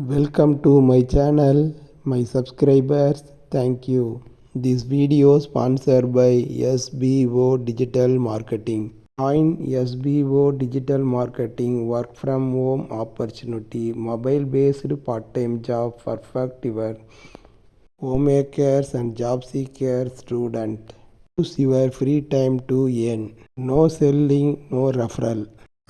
Welcome to my channel, my subscribers. Thank you. This video sponsored by SBO Digital Marketing. Join SBO Digital Marketing work from home opportunity, mobile based part time job perfect your homemakers and job seekers student. Use your free time to earn. No selling, no referral.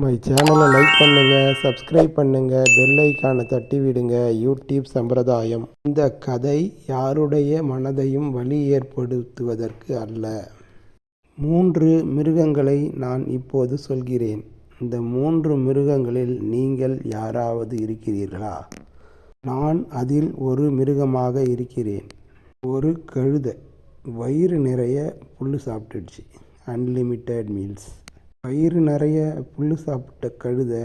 My சேனலை like பண்ணுங்கள் subscribe பண்ணுங்கள் bell ஐக்கானை தட்டி விடுங்க. YouTube சம்பிரதாயம். இந்த கதை யாருடைய மனதையும் வலி ஏற்படுத்துவதற்கு அல்ல. மூன்று மிருகங்களை நான் இப்போது சொல்கிறேன். இந்த மூன்று மிருகங்களில் நீங்கள் யாராவது இருக்கிறீர்களா? நான் அதில் ஒரு மிருகமாக இருக்கிறேன். ஒரு கழுதை. வயிறு நிறைய புல் சாப்பிட்டுடுச்சு. அன்லிமிட்டெட் மீல்ஸ் வயிறு நிறைய புல் சாப்பிட்ட கழுதை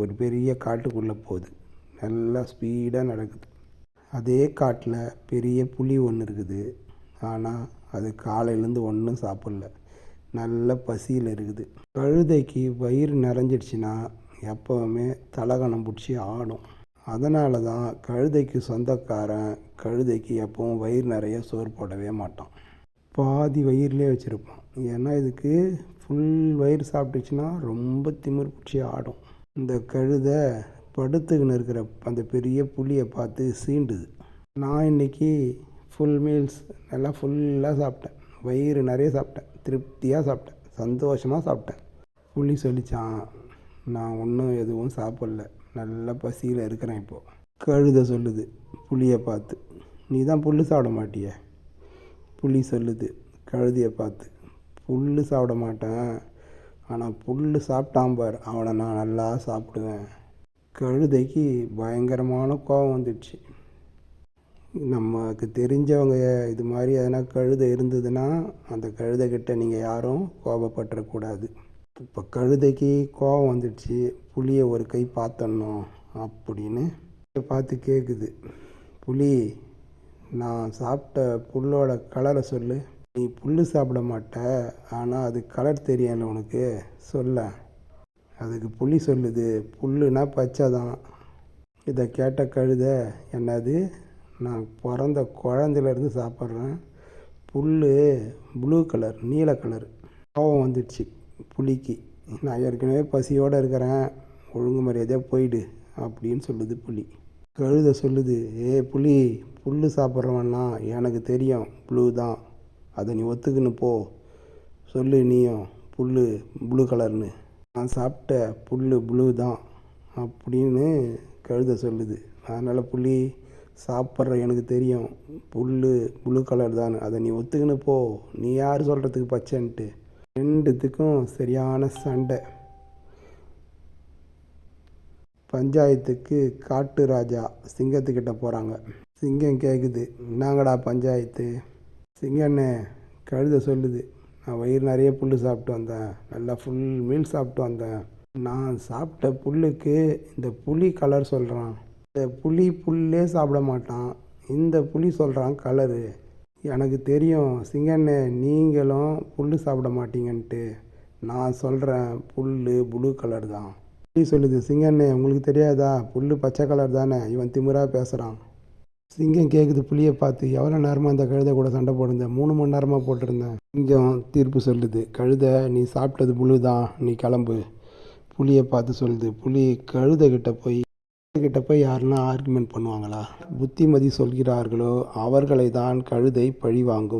ஒரு பெரிய காட்டுக்குள்ளே போகுது. நல்லா ஸ்பீடாக நடக்குது. அதே காட்டில் பெரிய புலி ஒன்று இருக்குது. ஆனால் அது காலையிலேருந்து ஒன்றும் சாப்பிடல. நல்ல பசியில் இருக்குது. கழுதைக்கு வயிறு நிறைஞ்சிடுச்சுன்னா எப்போவுமே தலகணம் பிடிச்சி ஆடும். அதனால தான் கழுதைக்கு சொந்தக்காரன் கழுதைக்கு எப்பவும் வயிறு நிறைய சோறு போடவே மாட்டான். பாதி வயிறுலேயே வச்சுருப்பான். ஏன்னா இதுக்கு ஃபுல் வயிறு சாப்பிட்டுச்சுன்னா ரொம்ப திமிர் பிடிச்சி ஆடும். இந்த கழுதை படுத்துக்கின்னு இருக்கிற அந்த பெரிய புளியை பார்த்து சீண்டுது. நான் இன்னைக்கு ஃபுல் மீல்ஸ் நல்லா ஃபுல்லாக சாப்பிட்டேன். வயிறு நிறைய சாப்பிட்டேன். திருப்தியாக சாப்பிட்டேன். சந்தோஷமாக சாப்பிட்டேன். புளி சொல்லிச்சான் நான் ஒன்றும் எதுவும் சாப்பிடல. நல்லா பசியில் இருக்கிறேன் இப்போது கழுதை சொல்லுது புளியை பார்த்து. நீ தான் புல் சாப்பிட மாட்டிய? புளி சொல்லுது கழுதையை பார்த்து. புல் சாப்பிட மாட்டேன். ஆனால் புல் சாப்பிட்டான் பார். அவனை நான் நல்லா சாப்பிடுவேன். கழுதைக்கு பயங்கரமான கோபம் வந்துடுச்சு. நமக்கு தெரிஞ்சவங்க இது மாதிரி எதனா கழுதை இருந்ததுன்னா அந்த கழுதைக்கிட்ட நீங்கள் யாரும் கோபப்பட்டுறக்கூடாது. இப்போ கழுதைக்கு கோபம் வந்துடுச்சு. புளியை ஒரு கை பார்த்தணும் அப்படின்னு பார்த்து கேட்குது புலி நான் சாப்பிட்ட புல்லோட கலரை சொல்லு. நீ புல் சாப்பிட மாட்ட ஆனால் அது கலர் தெரியல உனக்கு. சொல்ல. அதுக்கு புளி சொல்லுது. புல்லுனா பச்சை தான் இதை கேட்ட கழுத என்னது? நான் பிறந்த குழந்தையிலேருந்து சாப்பிட்றேன். புல் ப்ளூ கலர் நீல கலர் கோவம் வந்துடுச்சு புளிக்கு நான் ஏற்கனவே பசியோடு இருக்கிறேன். ஒழுங்கு மரியாதையாக போயிடு அப்படின்னு சொல்லுது புலி கழுத சொல்லுது ஏ புலி புல் சாப்பிட்றவன்னா எனக்கு தெரியும் ப்ளூ தான். அதை நீ ஒத்துக்குன்னு போ. சொல்லு நீயும் புல் ப்ளூ கலர்னு நான் சாப்பிட்ட புல் ப்ளூ தான் அப்படின்னு கழுத சொல்லுது. அதனால் புலி சாப்பிட்ற எனக்கு தெரியும். புல் ப்ளூ கலர் தான். அதை நீ ஒத்துக்குன்னு போ. நீ யார் சொல்கிறதுக்கு பச்சைன்ட்டு. ரெண்டுத்துக்கும் சரியான சண்டை. பஞ்சாயத்துக்கு காட்டு ராஜா சிங்கத்துக்கிட்ட போகிறாங்க சிங்கம் கேட்குது என்னங்கடா பஞ்சாயத்து? சிங்கண்ணே கழுதை சொல்லுது நான் வயிறு நிறைய புல் சாப்பிட்டு வந்தேன். நல்லா ஃபுல் மீல் சாப்பிட்டு வந்தேன். நான் சாப்பிட்ட புல்லுக்கு இந்த புளி கலர் சொல்கிறான் இந்த புளி புல்லே சாப்பிட மாட்டான். இந்த புளி சொல்கிறான் கலரு எனக்கு தெரியும் சிங்கண்ணே நீங்களும் புல் சாப்பிட மாட்டீங்கன்ட்டு. நான் சொல்கிறேன் புல் ப்ளூ கலர் தான். புளி சொல்லுது சிங்கண்ணே உங்களுக்கு தெரியாதா? புல் பச்சை கலர் தானே. இவன் திமிராக பேசுகிறான் சிங்கம் கேட்குது புளியை பார்த்து. எவ்வளோ நேரமாக அந்த கழுதை கூட சண்டை போட்டிருந்தேன். மூணு மணி நேரமாக போட்டிருந்தேன். சிங்கம் தீர்ப்பு சொல்லுது. கழுதை நீ சாப்பிட்டது புழு தான் நீ கிளம்பு. புளியை பார்த்து சொல்லுது. புலி கழுதை கிட்ட போய் கிட்ட போய் யாருன்னா ஆர்குமெண்ட் பண்ணுவாங்களா? புத்திமதி சொல்கிறார்களோ அவர்களை தான் கழுதை பழி வாங்கும்